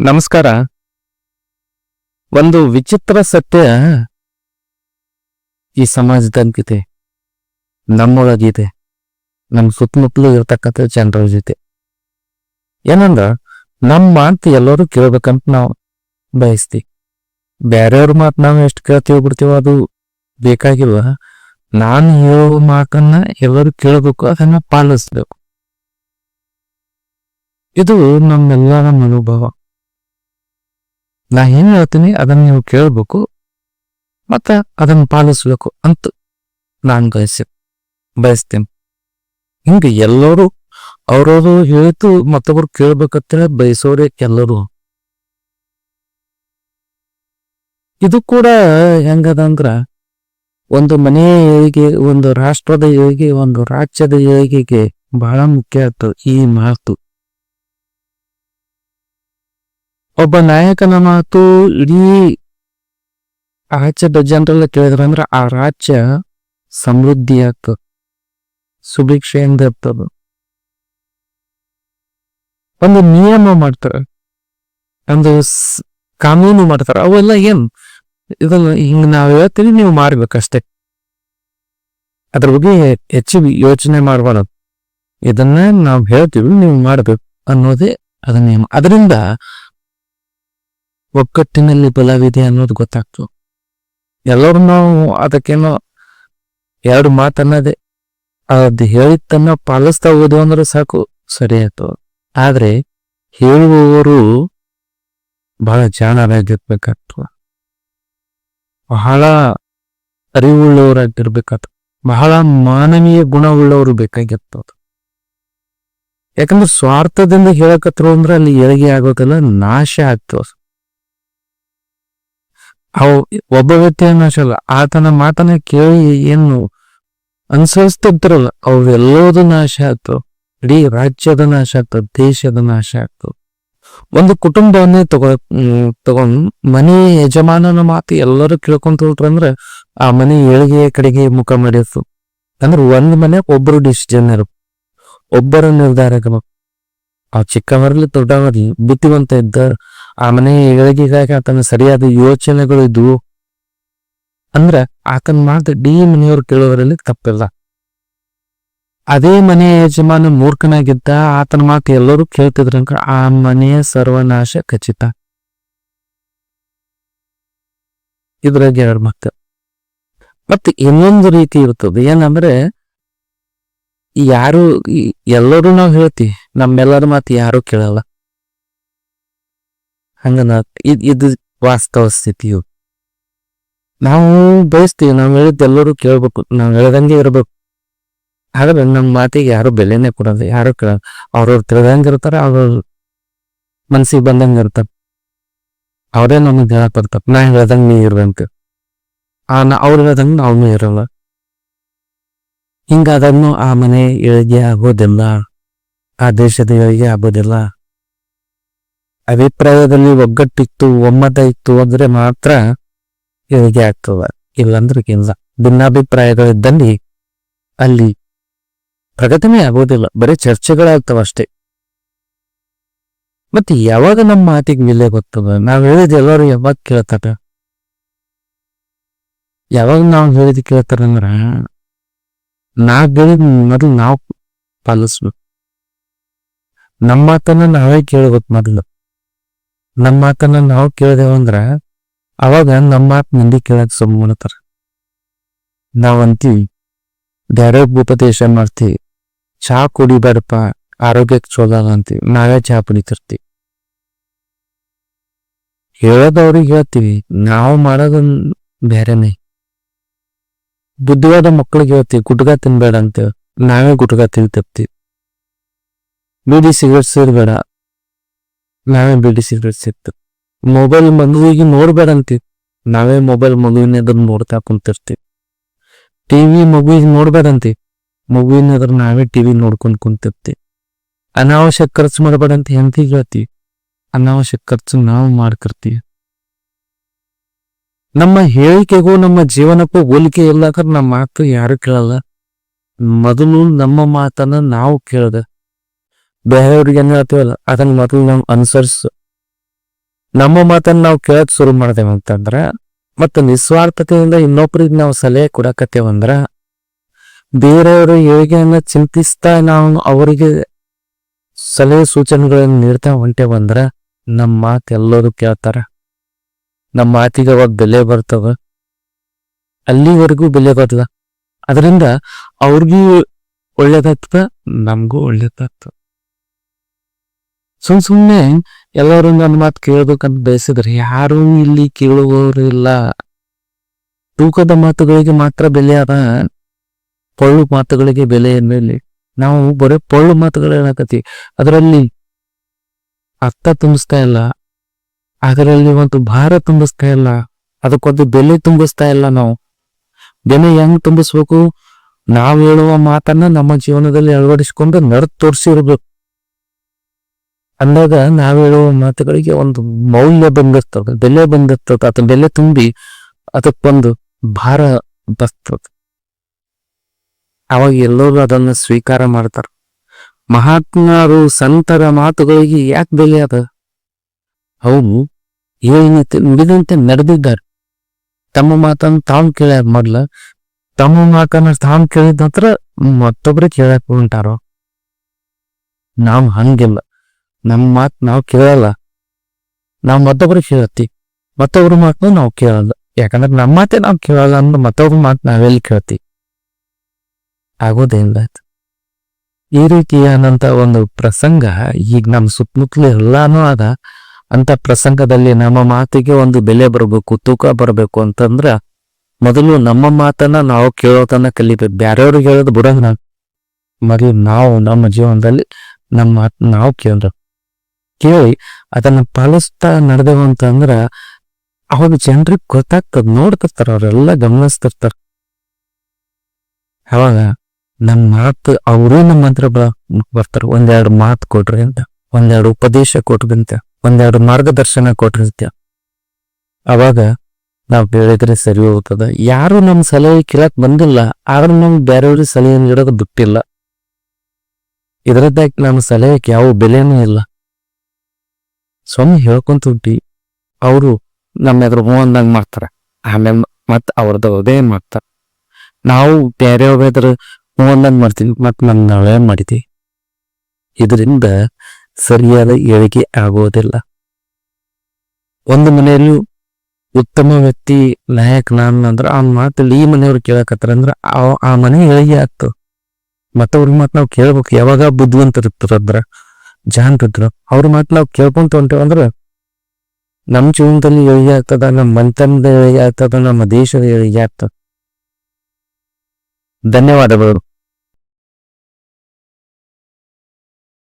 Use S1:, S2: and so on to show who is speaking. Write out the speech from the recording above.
S1: ನಮಸ್ಕಾರ. ಒಂದು ವಿಚಿತ್ರ ಸತ್ಯ ಈ ಸಮಾಜದಂತಿದೆ ನಮ್ಮೊಳಗಿದೆ ನಮ್ಮ ಸುತ್ತಮುತ್ತಲು ಇರತಕ್ಕಂಥ ಜನರ ಜೊತೆ. ಏನಂದ್ರ, ನಮ್ಮ ಮಾತು ಎಲ್ಲರೂ ಕೇಳ್ಬೇಕಂತ ನಾವು ಬಯಸ್ತೀವಿ. ಬೇರೆಯವ್ರ ಮಾತು ನಾವು ಎಷ್ಟು ಕೇಳ್ತೀವಿ ಬಿಡ್ತೀವೋ ಅದು ಬೇಕಾಗಿಲ್ವ? ನಾನು ಹೇಳುವ ಮಾತನ್ನ ಎಲ್ಲರೂ ಕೇಳಬೇಕು, ಅದನ್ನ ಪಾಲಿಸ್ಬೇಕು. ಇದು ನಮ್ಮೆಲ್ಲರ ಮನೋಭಾವ. ನಾ ಏನ್ ಹೇಳ್ತೀನಿ, ಅದನ್ನ ನೀವು ಕೇಳಬೇಕು, ಮತ್ತ ಅದನ್ನ ಪಾಲಿಸಬೇಕು ಅಂತ ನಾನು ಬಯಸಿ, ಬಯಸ್ತೇನೆ. ಹಿಂಗ ಎಲ್ಲರೂ ಅವ್ರವ್ರು ಹೇಳಿತು ಮತ್ತೊಬ್ರು ಕೇಳ್ಬೇಕಂತ ಬಯಸೋರೆ ಎಲ್ಲರೂ. ಇದು ಕೂಡ ಹೆಂಗದಂದ್ರ, ಒಂದು ಮನೆಯ ಏಳಿಗೆ ಒಂದು ರಾಷ್ಟ್ರದ ಏಳಿಗೆ ಒಂದು ರಾಜ್ಯದ ಏಳಿಗೆಗೆ ಬಹಳ ಮುಖ್ಯ ಆಯ್ತು ಈ ಮಾತು. ಒಬ್ಬ ನಾಯಕನ ಮಾತು ಇಡೀ ರಾಜ್ಯದ ಜನರೆಲ್ಲ ಕೇಳಿದ್ರ ಅಂದ್ರ ಆ ರಾಜ್ಯ ಸಮೃದ್ಧಿ ಆಗ್ತದೆ ಸುಭಿಕ್ಷೆಯಿಂದ ಇರ್ತದ ಒಂದು ನಿಯಮ ಮಾಡ್ತಾರ, ಒಂದು ಕಾನೂನು ಮಾಡ್ತಾರ, ಅವೆಲ್ಲ ಏನ್? ಇದನ್ನ ಹಿಂಗ್ ನಾವ್ ಹೇಳ್ತೀವಿ, ನೀವು ಮಾಡ್ಬೇಕಷ್ಟೇ. ಅದ್ರ ಬಗ್ಗೆ ಹೆಚ್ಚು ಯೋಚನೆ ಮಾಡಬಾರದು. ಇದನ್ನ ನಾವ್ ಹೇಳ್ತೀವಿ, ನೀವು ಮಾಡ್ಬೇಕು ಅನ್ನೋದೇ ಅದ ನಿಯಮ. ಅದರಿಂದ ಒಗ್ಗಟ್ಟಿನಲ್ಲಿ ಬಲವಿದೆ ಅನ್ನೋದು ಗೊತ್ತಾಗ್ತು. ಎಲ್ಲರೂ ನಾವು ಅದಕ್ಕೇನೋ ಎರಡು ಮಾತನ್ನದೆ ಅದು ಹೇಳಿದ್ದನ್ನ ಪಾಲಿಸ್ತಾ ಹೋದ್ವು ಅಂದ್ರೆ ಸಾಕು, ಸರಿ ಆಯ್ತು. ಆದ್ರೆ ಹೇಳುವವರು ಬಹಳ ಜಾಣರಾಗಿರ್ಬೇಕಾಗ್ತು ಬಹಳ ಅರಿವುಳ್ಳವರಾಗಿರ್ಬೇಕಾಗ್ತದೆ. ಬಹಳ ಮಾನವೀಯ ಗುಣವುಳ್ಳವರು ಬೇಕಾಗಿರ್ತದ. ಯಾಕಂದ್ರೆ ಸ್ವಾರ್ಥದಿಂದ ಹೇಳಕತ್ರು ಅಂದ್ರೆ ಅಲ್ಲಿ ಏಳಿಗೆ ಆಗೋದಲ್ಲ ನಾಶ ಆಗ್ತವ ಅವು ಒಬ್ಬ ವ್ಯಕ್ತಿ ಅಲ್ಲ, ಆತನ ಮಾತನ್ನ ಕೇಳಿ ಏನು ಅನುಸರಿಸ್ತಿರ್ತಾರಲ್ಲ ಅವೆಲ್ಲೋದು ನಾಶ ಆಯ್ತು. ಇಡೀ ರಾಜ್ಯದ ನಾಶ ಆಗ್ತದ ದೇಶದ ನಾಶ ಆಯ್ತು. ಒಂದು ಕುಟುಂಬವನ್ನೇ ತಗೋ ತಗೊಂಡ್ ಮನೆ ಯಜಮಾನನ ಮಾತು ಎಲ್ಲರೂ ಕೇಳ್ಕೊಂತ ಅಂದ್ರೆ ಆ ಮನೆ ಏಳಿಗೆಯ ಕಡೆಗೆ ಮುಖ ಮಾಡಿತ್ತು ಅಂದ್ರೆ ಒಂದ್ ಮನೆ ಒಬ್ಬರು ಡಿಸಿಷನ್ ಇರು, ಒಬ್ಬರ ನಿರ್ಧಾರ. ಆ ಚಿಕ್ಕವರಲ್ಲಿ ದೊಡ್ಡವರಲ್ಲಿ ಬುದ್ಧಿವಂತ ಇದ್ದ ಆ ಮನೆ ಏಳಿಗೆಗಾಗಿ ಆತನ ಸರಿಯಾದ ಯೋಚನೆಗಳು ಇದ್ವು. ಅಂದ್ರ ಆತನ ಮಾತು ಡಿ ಮನೆಯವರು ಕೇಳೋದ್ರಲ್ಲಿ ತಪ್ಪಿಲ್ಲ. ಅದೇ ಮನೆಯ ಯಜಮಾನ ಮೂರ್ಖನಾಗಿದ್ದ ಆತನ ಮಾತು ಎಲ್ಲರೂ ಕೇಳ್ತಿದ್ರಂಕ ಆ ಮನೆಯ ಸರ್ವನಾಶ ಖಚಿತ. ಇದ್ರಾಗ ಎರಡು ಮಾತು. ಮತ್ತೆ ಇನ್ನೊಂದು ರೀತಿ ಇರ್ತದೆ. ಏನಂದ್ರೆ ಯಾರು ಎಲ್ಲರೂ ನಾವು ಹೇಳ್ತೀವಿ. ನಮ್ಮೆಲ್ಲರ ಮಾತು ಯಾರು ಕೇಳಲ್ಲ. ಹಂಗ ಇದ್ ಇದು ವಾಸ್ತವ ಸ್ಥಿತಿಯು. ನಾವು ಬಯಸ್ತೀವಿ, ನಾವು ಹೇಳಿದ್ ಎಲ್ಲರೂ ಕೇಳ್ಬೇಕು, ನಾವು ಹೇಳ್ದಂಗೆ ಇರಬೇಕು. ಹಾಗಾದ್ರೆ ನಮ್ಮ ಮಾತಿಗೆ ಯಾರು ಬೆಲೆನೇ ಕೊಡೋದು, ಯಾರು ಕೇಳ, ಅವ್ರವ್ರು ತಿಳ್ದಂಗೆ ಇರ್ತಾರೆ, ಅವ್ರವ್ರ ಮನ್ಸಿಗೆ ಬಂದಂಗೆ ಇರ್ತಾರೆ. ಅವರೇ ನಮಗೆ ಹೇಳಕ್ ಬರ್ತಾರ, ನಾ ಹೇಳ್ದಂಗೆ ನೀ ಇರ್ಬೇಕು. ಆ ನಾ, ಅವ್ರು ಹೇಳ್ದಂಗೆ ನಾವು ಇರಲ್ಲ. ಹಿಂಗಾದನ್ನು ಆ ಮನೆ ಏಳಿಗೆ ಆಗೋದಿಲ್ಲ, ಆ ದೇಶದ ಏಳಿಗೆ ಆಗೋದಿಲ್ಲ. ಅಭಿಪ್ರಾಯದಲ್ಲಿ ಒಗ್ಗಟ್ಟಿತ್ತು ಒಮ್ಮತ ಇತ್ತು ಅಂದ್ರೆ ಮಾತ್ರ ಹೇಗೆ ಆಗ್ತದ. ಇಲ್ಲಂದ್ರೆ ಇಲ್ಲ. ಭಿನ್ನಾಭಿಪ್ರಾಯಗಳಿದ್ದಲ್ಲಿ ಅಲ್ಲಿ ಪ್ರಗತಿನೇ ಆಗೋದಿಲ್ಲ ಬರೀ ಚರ್ಚೆಗಳಾಗ್ತಾವ ಅಷ್ಟೇ. ಮತ್ತೆ ಯಾವಾಗ ನಮ್ಮ ಮಾತಿಗೆ ಬೆಲೆ ಗೊತ್ತದ ನಾವ್ ಹೇಳಿದ ಎಲ್ಲರೂ ಯಾವಾಗ ಕೇಳ್ತಾರ? ಯಾವಾಗ ನಾವು ಹೇಳಿದ ಕೇಳ್ತಾರ ಅಂದ್ರ, ನಾವ್ ಹೇಳಿದ ಮೊದಲು ನಾವು ಪಾಲಿಸ್ಬೇಕು. ನಮ್ಮ ಮಾತನ್ನ ನಾವೇ ಕೇಳ್ಬೇಕು ಮೊದಲು. ನಮ್ಮ ಮಾತನ್ನ ನಾವು ಕೇಳ್ದೇವಂದ್ರ ಅವಾಗ ನಮ್ಮ ಮಾತು ಮಂದಿ ಕೇಳಕ್ ಸುಮ್ಮನತಾರ ನಾವ್ ಅಂತೀವಿ ಬೇರೆ ಉಪದೇಶ ಮಾಡ್ತೀವಿ ಚಹಾ ಕುಡಿಬೇಡಪ್ಪ ಆರೋಗ್ಯಕ್ಕೆ ಅಲ್ಲ ಅಂತೀವಿ ನಾವೇ ಚಹಾ ಕುಡಿತಿರ್ತೀವಿ ಹೇಳೋದವ್ರಿಗೆ ಹೇಳ್ತೀವಿ, ನಾವು ಮಾಡೋದನ್ ಬೇರೆನೆ ಬುದ್ಧಿವಾದ ಮಕ್ಕಳಿಗೆ ಹೇಳ್ತೀವಿ, ಗುಟ್ಗ ತಿನ್ಬೇಡ ಅಂತೇಳಿ ನಾವೇ ಗುಟ್ಗ ತಿಂತಿರ್ತೀವಿ ಬೀಡಿ ಸಿಗರೇಟ್ ಸೇರ್ಬೇಡ ನಾವೇ ಬೀಡಿ ಸಿಗರೇಟ್ ಸೇರ್ತೀವಿ ಮೊಬೈಲ್ ಮಗುವಿಗೆ ನೋಡ್ಬೇಡ ಅಂತೀವಿ ನಾವೇ ಮೊಬೈಲ್ ಮಗುವಿನ ಎದುರು ನೋಡ್ತಾ ಕುಂತಿರ್ತೀವಿ. ಟಿವಿ ಮಗುವಿಗೆ ನೋಡ್ಬೇಡ ಅಂತೀವಿ ಮಗುವಿನ ಎದುರು ನಾವೇ ಟಿವಿ ನೋಡ್ಕೊಂಡು ಕುಂತಿರ್ತೀವಿ. ಅನಾವಶ್ಯಕ ಖರ್ಚು ಮಾಡಬೇಡಂತ ಹೆಂಡತಿಗೆ ಹೇಳ್ತೀವಿ. ಅನಾವಶ್ಯಕ ಖರ್ಚು ನಾವು ಮಾಡ್ಕರ್ತೀವಿ ನಮ್ಮ ಹೇಳಿಕೆಗೂ, ನಮ್ಮ ಜೀವನಕ್ಕೂ ಹೋಲಿಕೆ ಇಲ್ಲ ನಮ್ಮ ಮಾತು ಯಾರು ಕೇಳಲ್ಲ. ಮೊದಲು ನಮ್ಮ ಮಾತನ್ನ ನಾವು ಕೇಳದ ಬೇರೆಯವ್ರಿಗೆ ಏನ್ ಹೇಳ್ತೀವಲ್ಲ, ಅದನ್ನ ಮೊದಲು ನಾವು ಅನುಸರಿಸು, ನಮ್ಮ ಮಾತನ್ನ ನಾವು ಕೇಳಕ್ ಶುರು ಮಾಡ್ದೇವೆ ಅಂತಂದ್ರ, ಮತ್ತು ನಿಸ್ವಾರ್ಥತೆಯಿಂದ ಇನ್ನೊಬ್ರಿಗೆ ನಾವು ಸಲಹೆ ಕೊಡಕತ್ತೇವಂದ್ರ ಹೇಗೆ ಅನ್ನ ಚಿಂತಿಸ್ತಾ ನಾವು ಅವರಿಗೆ ಸಲಹೆ ಸೂಚನೆಗಳನ್ನು ನೀಡ್ತಾ ಹೊಂಟೇವಂದ್ರ ನಮ್ಮ ಮಾತು ಎಲ್ಲರೂ ಕೇಳ್ತಾರ. ನಮ್ಮ ಮಾತಿಗೆ ಅವಾಗ ಬೆಲೆ ಬರ್ತವ ಅಲ್ಲಿವರೆಗೂ ಬೆಲೆ ಬರಲ್ಲ ಅದರಿಂದ ಅವ್ರಿಗೂ ಒಳ್ಳೇದಾಗ್ತದ, ನಮಗೂ ಒಳ್ಳೇದಾಗ್ತದ. ಸುಮ್ ಸುಮ್ನೆ ಎಲ್ಲರೂ ನನ್ನ ಮಾತು ಕೇಳ್ಬೇಕಂತ ಬಯಸಿದ್ರೆ ಯಾರು ಇಲ್ಲಿ ಕೇಳುವವರು ಇಲ್ಲ. ತೂಕದ ಮಾತುಗಳಿಗೆ ಮಾತ್ರ ಬೆಲೆ ಅದ. ಪೊಳ್ಳು ಮಾತುಗಳಿಗೆ ಬೆಲೆ ಮೇಲೆ ನಾವು ಬರೀ ಪೊಳ್ಳು ಮಾತುಗಳು ಅದರಲ್ಲಿ ಅರ್ಥ ತುಂಬಿಸ್ತಾ ಇಲ್ಲ. ಅದರಲ್ಲಿ ಒಂದು ಭಾರ ತುಂಬಿಸ್ತಾ ಇಲ್ಲ. ಅದಕ್ಕೊಂದು ಬೆಲೆ ತುಂಬಿಸ್ತಾ ಇಲ್ಲ ನಾವು. ಬೆಲೆ ಹೆಂಗ್ ತುಂಬಿಸ್ಬೇಕು? ನಾವ್ ಹೇಳುವ ಮಾತನ್ನ ನಮ್ಮ ಜೀವನದಲ್ಲಿ ಅಳವಡಿಸಿಕೊಂಡು ನಡ್ ತೋರಿಸಿರ್ಬೇಕು. ಅಂದಾಗ ಹೇಳುವ ಮಾತುಗಳಿಗೆ ಒಂದು ಮೌಲ್ಯ ಬಂದಿರ್ತದೆ ಬೆಲೆ ಬಂದಿರ್ತದೆ ಅದ ಬೆಲೆ ತುಂಬಿ ಅದಕ್ಕೊಂದು ಭಾರ ಬರ್ತದೆ. ಅವಾಗ ಎಲ್ಲರೂ ಅದನ್ನ ಸ್ವೀಕಾರ ಮಾಡ್ತಾರ. ಮಹಾತ್ಮರು ಸಂತರ ಮಾತುಗಳಿಗೆ ಯಾಕೆ ಬೆಲೆ ಅದ? ಅವರು ಏನಂತೆ ನುಡಿದಂತೆ ನಡೆದಿದ್ದಾರೆ. ತಮ್ಮ ಮಾತನ್ನು ತಾವು ಕೇಳ್ಯಾರ ಮೊದ್ಲ, ತಮ್ಮ ಮಾತನ್ನ ತಾವು ಕೇಳಿದ ನಂತರ ಮತ್ತೊಬ್ರು ಕೇಳಕ್ ಹೊಂಟಾರೋ. ನಾವು ಹಂಗಿಲ್ಲ. ನಮ್ಮ ಮಾತು ನಾವು ಕೇಳಲ್ಲ. ನಾವು ಮತ್ತೊಬ್ರಿಗೆ ಕೇಳತ್ತಿ. ಮತ್ತೊಬ್ರ ಮಾತನ್ನು ನಾವು ಕೇಳಲ್ಲ. ಯಾಕಂದ್ರೆ ನಮ್ಮ ಮಾತೇ ನಾವು ಕೇಳಲ್ಲ ಅಂದ್ರೆ ಮತ್ತೊಬ್ರ ಮಾತು ನಾವೆಲ್ಲಿ ಕೇಳ್ತಿ? ಆಗೋದೇನಿಲ್ಲ ಈ ರೀತಿಯಾದಂಥ ಒಂದು ಪ್ರಸಂಗ ಈಗ ನಮ್ಮ ಸುತ್ತಮುತ್ತಲು ಎಲ್ಲಾನು ಅದ. ಅಂತ ಪ್ರಸಂಗದಲ್ಲಿ ನಮ್ಮ ಮಾತಿಗೆ ಒಂದು ಬೆಲೆ ಬರಬೇಕು, ತೂಕ ಬರಬೇಕು ಅಂತಂದ್ರ ಮೊದಲು ನಮ್ಮ ಮಾತನ್ನ ನಾವು ಕೇಳೋತನ ಕಲಿಬೇಕು. ಬ್ಯಾರೆಯವ್ರಿಗೆ ಹೇಳೋದು ಬಿಡೋದು ನಾವು ಮೊದಲು ನಾವು ನಮ್ಮ ಜೀವನದಲ್ಲಿ ನಮ್ಮ ಮಾತು ನಾವು ಕೇಳ್ಬೇಕು. ಕೇಳಿ ಅದನ್ನ ಪಾಲಿಸ್ತಾ ನಡೆದೆವು ಅಂತಂದ್ರ ಅವಾಗ ಜನರಿಗೆ ಗೊತ್ತಾಗ್ತದ, ನೋಡ್ತಿರ್ತಾರ, ಅವ್ರೆಲ್ಲ ಗಮನಿಸ್ತಿರ್ತಾರ. ಅವಾಗ ನಮ್ಮ ಮಾತು, ಅವರು ನಮ್ಮ ಹತ್ರ ಬರ್ತಾರ. ಒಂದೆರಡು ಮಾತು ಕೊಡ್ರಿ ಅಂತ. ಒಂದೆರಡು ಉಪದೇಶ ಕೊಟ್ರಿ ಅಂತ. ಒಂದೆರಡು ಮಾರ್ಗದರ್ಶನ ಕೊಟ್ಟಿರ್ತ ಅಂತ. ಅವಾಗ ನಾವ್ ಹೇಳಿದ್ರೆ ಸರಿ ಹೋಗ್ತದ. ಯಾರು ನಮ್ ಸಲಹೆ ಕೇಳಕ್ ಬಂದಿಲ್ಲ, ಆದ್ರೆ ನಮ್ಗೆ ಬೇರೆಯವ್ರಿಗೆ ಸಲಹೆ ನೀಡೋದು ಬಿಟ್ಟಿಲ್ಲ ಇದರದ್ದಾಗಿ ನಮ್ಮ ಸಲಹೆಗೆ ಯಾವ ಬೆಲೆನೂ ಇಲ್ಲ. ಸ್ವಾಮಿ ಹೇಳ್ಕೊಂತ ಹುಟ್ಟಿ ಅವರು ನಮ್ಮ ಎದುರು ಅಂದಂಗೆ ಮಾಡ್ತಾರ. ಆಮೇಲೆ ಮತ್ತೆ ಅವ್ರದ್ದು ಅದೇ ಮಾಡ್ತಾರ. ನಾವು ಬೇರೆಯವ್ರ ಎದುರು ಅಂದಂಗೆ ಮಾಡ್ತೀವಿ ಮತ್ತು ನಮ್ಮ ನಾವೇ ಮಾಡಿದ್ವಿ. ಇದರಿಂದ ಸರಿಯಾದ ಏಳಿಗೆ ಆಗೋದಿಲ್ಲ. ಒಂದು ಮನೆಯಲ್ಲಿ ಉತ್ತಮ ವ್ಯಕ್ತಿ ನಾಯಕ ನಾನು ಅಂದ್ರ ಅವ್ನ ಮಾತಲ್ಲಿ ಈ ಮನೆಯವ್ರು ಕೇಳಕತ್ತಾರ ಅಂದ್ರ ಆ- ಮನೆ ಏಳಿಗೆ ಆಗ್ತವೆ ಮತ್ತವ್ರ ಮಾತು ನಾವು ಕೇಳ್ಬೇಕು ಯಾವಾಗ ಬುದ್ಧಿವಂತರಿರ್ತಾರ ಜಾಣರಿದ್ರು ಅವ್ರ ಮಾತು ನಾವು ಕೇಳ್ಕೊಂತ ಹೊಂಟೇವ ಅಂದ್ರೆ ನಮ್ಮ ಜೀವನದಲ್ಲಿ ಏಳಿಗೆ ಆಗ್ತದ ನಮ್ಮ ಮನೆತನದ ಏಳಿಗೆ ಆಗ್ತದ, ನಮ್ಮ ದೇಶದ ಏಳಿಗೆ ಆಗ್ತದ. ಧನ್ಯವಾದಗಳು.